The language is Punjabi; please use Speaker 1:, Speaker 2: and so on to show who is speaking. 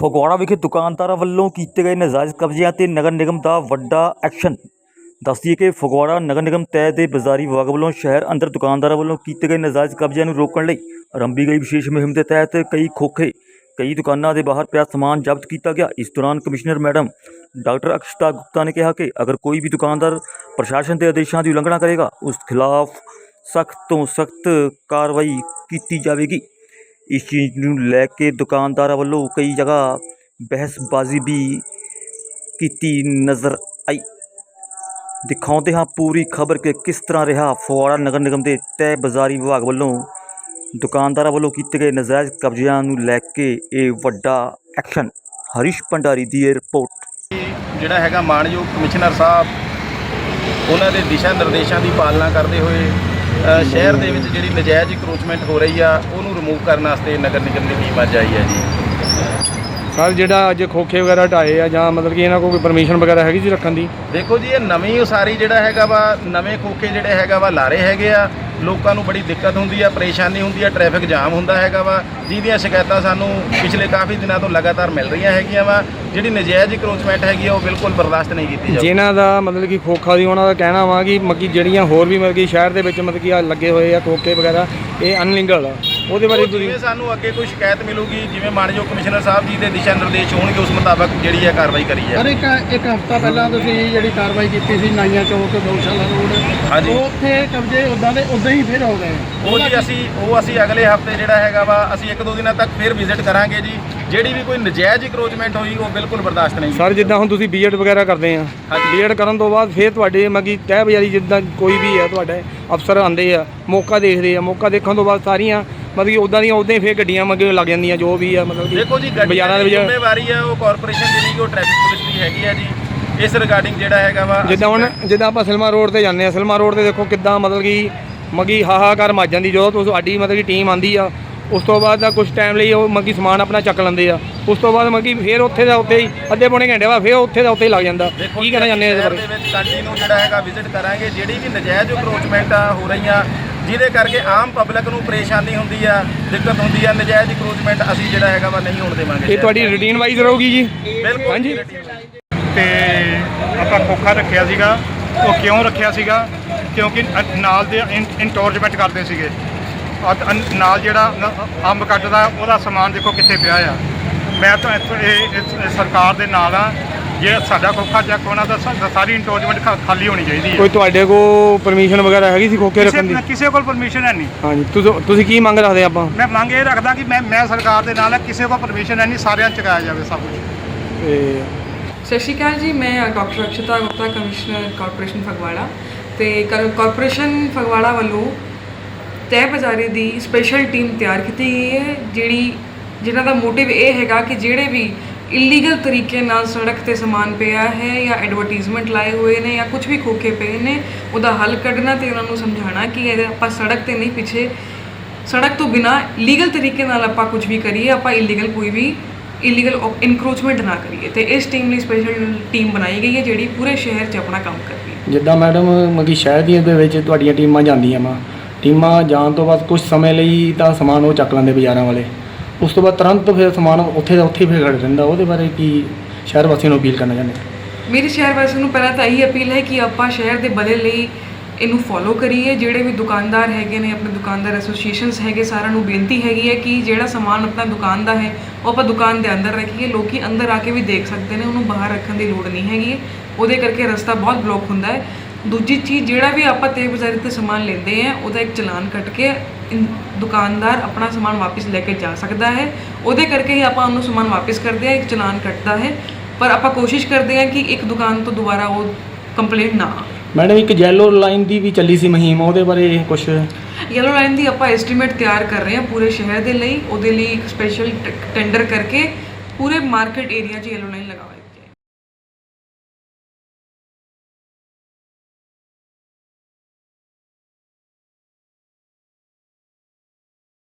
Speaker 1: ਫਗਵਾੜਾ ਵਿਖੇ ਦੁਕਾਨਦਾਰਾਂ ਵੱਲੋਂ ਕੀਤੇ ਗਏ ਨਾਜਾਇਜ਼ ਕਬਜ਼ਿਆਂ ਤੇ ਨਗਰ ਨਿਗਮ ਦਾ ਵੱਡਾ ਐਕਸ਼ਨ। ਦੱਸਦੀਏ ਕਿ ਫਗਵਾੜਾ ਨਗਰ ਨਿਗਮ ਤਹਿ ਦੇ ਬਾਜ਼ਾਰੀ ਵਿਭਾਗ ਵੱਲੋਂ ਸ਼ਹਿਰ ਅੰਦਰ ਦੁਕਾਨਦਾਰਾਂ ਵੱਲੋਂ ਕੀਤੇ ਗਏ ਨਾਜਾਇਜ਼ ਕਬਜ਼ਿਆਂ ਨੂੰ ਰੋਕਣ ਲਈ ਆਰੰਭੀ ਗਈ ਵਿਸ਼ੇਸ਼ ਮੁਹਿੰਮ ਦੇ ਤਹਿਤ ਕਈ ਖੋਖੇ, ਕਈ ਦੁਕਾਨਾਂ ਦੇ ਬਾਹਰ ਪਿਆ ਸਮਾਨ ਜ਼ਬਤ ਕੀਤਾ ਗਿਆ। ਇਸ ਦੌਰਾਨ commissioner madam doctor Akshata Gupta ਨੇ ਕਿਹਾ ਕਿ ਅਗਰ ਕੋਈ ਵੀ ਦੁਕਾਨਦਾਰ ਪ੍ਰਸ਼ਾਸਨ ਦੇ ਆਦੇਸ਼ਾਂ ਦੀ ਉਲੰਘਣਾ ਕਰੇਗਾ, ਉਸ ਖਿਲਾਫ ਸਖਤ ਤੋਂ ਸਖਤ ਕਾਰਵਾਈ ਕੀਤੀ ਜਾਵੇਗੀ। ਇਸ ਚੀਜ਼ ਨੂੰ ਲੈ ਕੇ ਦੁਕਾਨਦਾਰਾਂ ਵੱਲੋਂ ਕਈ ਜਗ੍ਹਾ ਬਹਿਸਬਾਜ਼ੀ ਵੀ ਕੀਤੀ ਨਜ਼ਰ ਆਈ। ਦਿਖਾਉਂਦੇ ਹਾਂ ਪੂਰੀ ਖਬਰ ਕਿ ਕਿਸ ਤਰ੍ਹਾਂ ਰਿਹਾ ਫਗਵਾੜਾ ਨਗਰ ਨਿਗਮ ਦੇ ਤਹਿ ਬਾਜ਼ਾਰੀ ਵਿਭਾਗ ਵੱਲੋਂ ਦੁਕਾਨਦਾਰਾਂ ਵੱਲੋਂ ਕੀਤੇ ਗਏ ਨਜਾਇਜ਼ ਕਬਜ਼ਿਆਂ ਨੂੰ ਲੈ ਕੇ ਇਹ ਵੱਡਾ ਐਕਸ਼ਨ। ਹਰੀਸ਼ ਭੰਡਾਰੀ ਦੀ ਇਹ ਰਿਪੋਰਟ।
Speaker 2: ਜਿਹੜਾ ਹੈਗਾ ਮਾਨਯੋਗ ਕਮਿਸ਼ਨਰ ਸਾਹਿਬ, ਉਹਨਾਂ ਦੇ ਦਿਸ਼ਾ ਨਿਰਦੇਸ਼ਾਂ ਦੀ ਪਾਲਣਾ ਕਰਦੇ ਹੋਏ ਸ਼ਹਿਰ ਦੇ ਵਿੱਚ ਜਿਹੜੀ ਨਜਾਇਜ਼ ਇਕਰੋਚਮੈਂਟ ਹੋ ਰਹੀ ਆ, ਉਹਨੂੰ ਰਿਮੂਵ ਕਰਨ ਵਾਸਤੇ ਨਗਰ ਨਿਗਮ ਦੀ ਟੀਮ ਅੱਜ ਆਈ ਹੈ ਜੀ?
Speaker 3: ਸਰ ਜਿਹੜਾ ਅੱਜ ਖੋਖੇ ਵਗੈਰਾ ਢਾਏ ਆ ਜਾਂ ਮਤਲਬ ਕਿ ਇਹਨਾਂ ਕੋਲ ਕੋਈ ਪਰਮਿਸ਼ਨ ਵਗੈਰਾ ਹੈਗੀ ਜੀ ਰੱਖਣ ਦੀ?
Speaker 2: ਦੇਖੋ ਜੀ ਇਹ ਨਵੀਂ ਉਸਾਰੀ ਜਿਹੜਾ ਹੈਗਾ ਵਾ ਨਵੇਂ ਖੋਖੇ ਜਿਹੜੇ ਹੈਗਾ ਵਾ ਲਾਰੇ ਹੈਗੇ ਆ। ਲੋਕਾਂ ਨੂੰ ਬੜੀ ਦਿੱਕਤ ਹੁੰਦੀ ਆ ਪਰੇਸ਼ਾਨੀ ਹੁੰਦੀ ਆ ਟ੍ਰੈਫਿਕ ਜਾਮ ਹੁੰਦਾ ਹੈਗਾ ਵਾ। ਜਿਹਦੀਆਂ ਸ਼ਿਕਾਇਤਾਂ ਸਾਨੂੰ ਪਿਛਲੇ ਕਾਫੀ ਦਿਨਾਂ ਤੋਂ ਲਗਾਤਾਰ ਮਿਲ ਰਹੀਆਂ ਹੈਗੀਆਂ ਵਾ। ਜਿਹੜੀ ਨਜਾਇਜ਼ ਇਕਰੋਚਮੈਂਟ ਹੈਗੀ ਆ ਉਹ ਬਿਲਕੁਲ ਬਰਦਾਸ਼ਤ ਨਹੀਂ ਕੀਤੀ ਜਾਊਗੀ
Speaker 3: ਜਿਨ੍ਹਾਂ ਦਾ ਮਤਲਬ ਕਿ ਖੋਖਾ ਦੀ ਉਹਨਾਂ ਦਾ ਕਹਿਣਾ ਵਾ ਕਿ ਮੱਕੀ ਜਿਹੜੀਆਂ ਹੋਰ ਵੀ ਮਤਲਬ ਕਿ ਸ਼ਹਿਰ ਦੇ ਵਿੱਚ ਮਤਲਬ ਕਿ ਆ ਲੱਗੇ ਹੋਏ ਆ ਖੋਖੇ ਵਗੈਰਾ ਇਹ ਅਨਲੀਗਲ ਆ। ਉਹਦੇ ਬਾਰੇ ਤੁਸੀਂ
Speaker 2: ਜਿਵੇਂ ਸਾਨੂੰ ਅੱਗੇ ਕੋਈ ਸ਼ਿਕਾਇਤ ਮਿਲੂਗੀ ਜਿਵੇਂ ਮਾਨਯੋਗ ਕਮਿਸ਼ਨਰ ਸਾਹਿਬ ਜੀ ਦੇ ਦਿਸ਼ਾ ਨਿਰਦੇਸ਼ ਹੋਣਗੇ ਉਸ ਮੁਤਾਬਕ ਜਿਹੜੀ ਹੈ ਕਾਰਵਾਈ ਕਰੀ
Speaker 4: ਸਰ
Speaker 2: ਹੈ
Speaker 4: ਇੱਕ ਇੱਕ ਹਫਤਾ ਪਹਿਲਾਂ ਤੁਸੀਂ ਜਿਹੜੀ ਕਾਰਵਾਈ ਕੀਤੀ ਸੀ ਨਾਈਆਂ ਚੌਕ ਗਊਸ਼ਾਲਾ ਰੋਡ
Speaker 2: ਹਾਂਜੀ।
Speaker 4: ਉੱਥੇ ਕਬਜ਼ੇ ਉਦਾਂ ਦੇ ਉਦਾਂ ਹੀ ਫਿਰ ਹੋ ਗਏ
Speaker 2: ਉਹ ਜੀ ਅਸੀਂ ਉਹ ਅਸੀਂ ਅਗਲੇ ਹਫ਼ਤੇ ਜਿਹੜਾ ਹੈਗਾ ਵਾ ਅਸੀਂ ਇੱਕ ਦੋ ਦਿਨਾਂ ਤੱਕ ਫਿਰ ਵਿਜ਼ਿਟ ਕਰਾਂਗੇ ਜੀ ਜਿਹੜੀ ਵੀ ਕੋਈ ਨਜਾਇਜ਼ ਇਕਰੋਚਮੈਂਟ ਹੋਈ ਉਹ ਬਿਲਕੁਲ ਬਰਦਾਸ਼ਤ ਨਹੀਂ
Speaker 3: ਸਰ ਜਿੱਦਾਂ ਹੁਣ ਤੁਸੀਂ ਬੀਐਡ ਵਗੈਰਾ ਕਰਦੇ ਆ
Speaker 2: ਹਾਂਜੀ।
Speaker 3: ਬੀਐਡ ਕਰਨ ਤੋਂ ਬਾਅਦ ਫਿਰ ਤੁਹਾਡੇ ਮਗੀ ਤਹਿ ਬਜ਼ਾਰੀ ਜਿੱਦਾਂ ਕੋਈ ਵੀ ਹੈ ਤੁਹਾਡੇ ਅਫਸਰ ਆਉਂਦੇ ਆ ਮੌਕਾ ਦੇਖਦੇ ਆ ਮੌਕਾ ਦੇਖਣ ਤੋਂ ਬਾਅਦ ਸਾਰੀਆਂ ਮਤਲਬ ਕਿ ਉਦਾਂ ਦੀਆਂ ਉਦਾਂ ਹੀ ਫਿਰ ਗੱਡੀਆਂ ਮਗੇ ਲੱਗ ਜਾਂਦੀਆਂ ਜੋ ਵੀ ਆ ਮਤਲਬ ਕਿ
Speaker 2: ਦੇਖੋ ਜੀ
Speaker 3: ਬਾਜ਼ਾਰਾਂ ਦੇ ਵਿੱਚ
Speaker 2: ਜ਼ਿੰਮੇਵਾਰੀ ਹੈ ਉਹ ਕਾਰਪੋਰੇਸ਼ਨ ਦੀ ਨਹੀਂ ਕਿ ਉਹ ਟ੍ਰੈਫਿਕ ਪੁਲਿਸ ਦੀ ਹੈਗੀ ਹੈ ਜੀ। ਇਸ ਰਿਗਾਰਡਿੰਗ ਜਿਹੜਾ ਹੈਗਾ ਵਾ
Speaker 3: ਜਿੱਦਾਂ ਹੁਣ ਜਿੱਦਾਂ ਆਪਾਂ ਸਿਲਮਾ ਰੋਡ ਤੇ ਜਾਂਦੇ ਆ ਸਿਲਮਾ ਰੋਡ ਤੇ ਦੇਖੋ ਕਿੱਦਾਂ ਮਤਲਬ ਕਿ ਮਗੀ ਹਾਹਾਕਾਰ ਮੱਚ ਜਾਂਦੀ ਜਦੋਂ ਤੋਂ ਸਾਡੀ ਮਤਲਬ ਕਿ ਟੀਮ ਆਂਦੀ ਆ ਉਸ ਤੋਂ ਬਾਅਦ ਦਾ ਕੁਝ ਟਾਈਮ ਲਈ ਉਹ ਮਗੀ ਸਮਾਨ ਆਪਣਾ ਚੱਕ ਲੈਂਦੇ ਆ। ਉਸ ਤੋਂ ਬਾਅਦ ਮਗੀ ਫੇਰ ਉੱਥੇ ਦਾ ਉੱਥੇ ਹੀ ਅੱਧੇ ਪੌਣੇ ਘੰਟੇ ਬਾਅਦ ਫੇਰ ਉੱਥੇ ਦਾ ਉੱਥੇ ਹੀ ਲੱਗ ਜਾਂਦਾ। ਕੀ ਕਹਿਣਾ ਚਾਹੁੰਦੇ ਆ
Speaker 2: ਸ਼ਹਿਰ
Speaker 3: ਬਾਰੇ?
Speaker 2: ਵਿੱਚ ਕੰਟੀਨਿਊ ਜਿਹੜਾ ਹੈਗਾ ਵਿਜ਼ਿਟ ਕਰਾਂਗੇ ਜਿਹੜੀ ਵੀ ਨਜਾਇਜ਼ ਅਪਰੋਚਮੈਂਟਾਂ ਹੋ ਰਹੀਆਂ ਜਿਹਦੇ ਕਰਕੇ ਆਮ ਪਬਲਿਕ ਨੂੰ ਪਰੇਸ਼ਾਨੀ ਹੁੰਦੀ ਆ ਦਿੱਕਤ ਹੁੰਦੀ ਆ ਨਜਾਇਜ਼ ਅਪਰੋਚਮੈਂਟ ਅਸੀਂ ਜਿਹੜਾ ਹੈਗਾ ਵਾ ਨਹੀਂ ਹੋਣ ਦੇਵਾਂਗੇ।
Speaker 3: ਇਹ ਤੁਹਾਡੀ ਰੂਟੀਨ ਵਾਈਜ਼ ਰਹੂਗੀ ਜੀ?
Speaker 2: ਬਿਲਕੁਲ।
Speaker 3: ਹਾਂਜੀ।
Speaker 5: ਤੇ ਆਪਾਂ ਖੋਖਾ ਰੱਖਿਆ ਸੀਗਾ ਉਹ ਕਿਉਂ ਰੱਖਿਆ ਸੀਗਾ? ਕਿਉਂਕਿ ਨਾਲ ਦੇ ਇੰਟੋਰਜਮੈਂਟ ਕਰਦੇ ਸੀਗੇ। ਨਾਲ ਜਿਹੜਾ ਅੰਬ ਕੱਟਦਾ ਉਹਦਾ ਸਮਾਨ ਦੇਖੋ ਕਿੱਥੇ ਪਿਆ ਆ। ਮੈਂ ਤਾਂ ਇੱਥੋਂ ਇਹ ਸਰਕਾਰ ਦੇ ਨਾਲ ਆ। ਜੇ ਸਾਡਾ ਖੋਖਾ ਚੱਕ ਹੋਣਾ ਤਾਂ ਸਾ- ਸਾਰੀ ਇੰਟੋਰਜਮੈਂਟ ਖਾਲੀ ਹੋਣੀ ਚਾਹੀਦੀ ਹੈ।
Speaker 3: ਕੋਈ ਤੁਹਾਡੇ ਕੋਲ ਪਰਮਿਸ਼ਨ ਵਗੈਰਾ ਹੈਗੀ ਸੀ ਖੋਕੇ ਰੱਖਣ ਦੀ?
Speaker 5: ਕਿਸੇ ਕੋਲ ਪਰਮਿਸ਼ਨ ਹੈ ਨਹੀਂ।
Speaker 3: ਹਾਂਜੀ ਤੁਸੀਂ ਤੁਸੀਂ ਕੀ ਮੰਗ ਰੱਖਦੇ ਆਪਾਂ?
Speaker 5: ਮੈਂ ਮੰਗ ਇਹ ਰੱਖਦਾ ਕਿ ਮੈਂ ਮੈਂ ਸਰਕਾਰ ਦੇ ਨਾਲ ਕਿਸੇ ਕੋਲ ਪਰਮਿਸ਼ਨ ਹੈ ਨਹੀਂ ਸਾਰਿਆਂ 'ਚ ਚੁਕਾਇਆ ਜਾਵੇ ਸਭ ਕੁਝ
Speaker 3: ਤੇ
Speaker 6: ਸਤਿ ਸ਼੍ਰੀ ਅਕਾਲ ਜੀ ਮੈਂ doctor Akshata Gupta commissioner corporation Phagwara ਤੇ ਕਰ- ਕਾਰਪੋਰੇਸ਼ਨ ਫਗਵਾੜਾ ਵੱਲੋਂ ਤਹਿ ਬਜ਼ਾਰੀ ਦੀ ਸਪੈਸ਼ਲ ਟੀਮ ਤਿਆਰ ਕੀਤੀ ਗਈ ਹੈ ਜਿਹੜੀ ਜਿਨ੍ਹਾਂ ਦਾ ਮੋਟਿਵ ਇਹ ਹੈਗਾ ਕਿ ਜਿਹੜੇ ਵੀ ਇਲੀਗਲ ਤਰੀਕੇ ਨਾਲ ਸੜਕ ਤੇ ਸਮਾਨ ਪਿਆ ਹੈ ਜਾਂ ਐਡਵਰਟਾਈਜ਼ਮੈਂਟ ਲਾਏ ਹੋਏ ਨੇ ਜਾਂ ਕੁਝ ਵੀ ਖੋਖੇ ਪਏ ਨੇ, ਉਹਦਾ ਹੱਲ ਕੱਢਣਾ ਤੇ ਉਹਨਾਂ ਨੂੰ ਸਮਝਾਉਣਾ ਕਿ ਇਹ ਆਪਾਂ ਸੜਕ ਤੇ ਨਹੀਂ, ਪਿੱਛੇ ਸੜਕ ਤੋਂ ਬਿਨਾ ਲੀਗਲ ਤਰੀਕੇ ਨਾਲ ਆਪਾਂ ਕੁਝ ਵੀ ਕਰੀਏ, ਆਪਾਂ ਇਲੀਗਲ ਕੋਈ ਵੀ ਇਲੀਗਲ ਇਨਕਰੋਚਮੈਂਟ ਨਾ ਕਰੀਏ। ਤੇ ਇਸ ਟੀਮ ਲਈ ਸਪੈਸ਼ਲ ਟੀਮ ਬਣਾਈ ਗਈ ਹੈ ਜਿਹੜੀ ਪੂਰੇ ਸ਼ਹਿਰ 'ਚ ਆਪਣਾ ਕੰਮ ਕਰਦੀ ਹੈ।
Speaker 3: ਜਿੱਦਾਂ ਮੈਡਮ ਮਗੀ ਸ਼ਹਿਰ ਦੀਆਂ ਦੇ ਵਿੱਚ ਤੁਹਾਡੀਆਂ ਟੀਮਾਂ ਜਾਂਦੀਆਂ ਵਾ। ਟੀਮਾਂ ਜਾਣ ਤੋਂ ਬਾਅਦ ਕੁਝ ਸਮੇਂ ਲਈ ਤਾਂ ਸਮਾਨ ਉਹ ਚੱਕ ਲੈਂਦੇ ਬਾਜ਼ਾਰਾਂ ਵਾਲੇ। ਉਸ ਤੋਂ ਬਾਅਦ ਤੁਰੰਤ ਫਿਰ ਸਮਾਨ ਉੱਥੇ ਦਾ ਉੱਥੇ ਫਿਰ ਖੜ ਜਾਂਦਾ, ਉਹਦੇ ਬਾਰੇ ਕੀ ਸ਼ਹਿਰ ਵਾਸੀਆਂ ਨੂੰ ਅਪੀਲ ਕਰਨਾ ਚਾਹੁੰਦੇ?
Speaker 6: ਮੇਰੀ ਸ਼ਹਿਰ ਵਾਸੀਆਂ ਨੂੰ ਪਹਿਲਾਂ ਤਾਂ ਇਹੀ ਅਪੀਲ ਹੈ ਕਿ ਆਪਾਂ ਸ਼ਹਿਰ ਦੇ ਭਲੇ ਲਈ ਇਹਨੂੰ ਫੋਲੋ ਕਰੀਏ। ਜਿਹੜੇ ਵੀ ਦੁਕਾਨਦਾਰ ਹੈਗੇ ਨੇ, ਆਪਣੇ ਦੁਕਾਨਦਾਰ ਐਸੋਸੀਏਸ਼ਨਸ ਹੈਗੇ, ਸਾਰਿਆਂ ਨੂੰ ਬੇਨਤੀ ਹੈਗੀ ਹੈ ਕਿ ਜਿਹੜਾ ਸਮਾਨ ਆਪਣਾ ਦੁਕਾਨ ਦਾ ਹੈ, ਉਹ ਆਪਾਂ ਦੁਕਾਨ ਦੇ ਅੰਦਰ ਰੱਖੀਏ। ਲੋਕੀ ਅੰਦਰ ਆ ਕੇ ਵੀ ਦੇਖ ਸਕਦੇ ਨੇ, ਉਹਨੂੰ ਬਾਹਰ ਰੱਖਣ ਦੀ ਲੋੜ ਨਹੀਂ ਹੈਗੀ। ਉਹਦੇ ਕਰਕੇ ਰਸਤਾ ਬਹੁਤ ਬਲੌਕ ਹੁੰਦਾ ਹੈ। ਦੂਜੀ ਚੀਜ਼ ਜਿਹੜਾ ਵੀ ਆਪਾਂ ਤੇ ਬਾਜ਼ਾਰੀ ਤੇ ਸਮਾਨ ਲੈਂਦੇ ਆ ਉਹਦਾ ਇੱਕ ਚਲਾਨ ਕੱਟ ਕੇ ਦੁਕਾਨਦਾਰ ਆਪਣਾ ਸਮਾਨ ਵਾਪਸ ਲੈ ਕੇ ਜਾ ਸਕਦਾ ਹੈ। ਉਹਦੇ ਕਰਕੇ ਹੀ ਆਪਾਂ ਉਹਨੂੰ ਸਮਾਨ ਵਾਪਸ ਕਰਦੇ ਆ ਇੱਕ ਚਲਾਨ ਕੱਟਦਾ ਹੈ। ਪਰ ਆਪਾਂ ਕੋਸ਼ਿਸ਼ ਕਰਦੇ ਆ ਕਿ ਇੱਕ ਦੁਕਾਨ ਤੋਂ ਦੁਬਾਰਾ ਉਹ ਕੰਪਲੇਂਟ ਨਾ
Speaker 3: ਮੈਡਮ ਇੱਕ ਯੈਲੋ ਲਾਈਨ ਦੀ ਵੀ ਚੱਲੀ ਸੀ ਮੁਹਿੰਮ ਉਹਦੇ ਬਾਰੇ ਕੁਝ
Speaker 6: ਯੈਲੋ ਲਾਈਨ ਦੀ ਆਪਾਂ ਐਸਟੀਮੇਟ ਤਿਆਰ ਕਰ ਰਹੇ ਹਾਂ ਪੂਰੇ ਸ਼ਹਿਰ ਦੇ ਲਈ। ਉਹਦੇ ਲਈ ਇੱਕ ਸਪੈਸ਼ਲ ਟੈਂਡਰ ਕਰਕੇ ਪੂਰੇ ਮਾਰਕੀਟ ਏਰੀਆ 'ਚ ਯੈਲੋ ਲਾਈਨ ਲਗਾਵਾਂਗੇ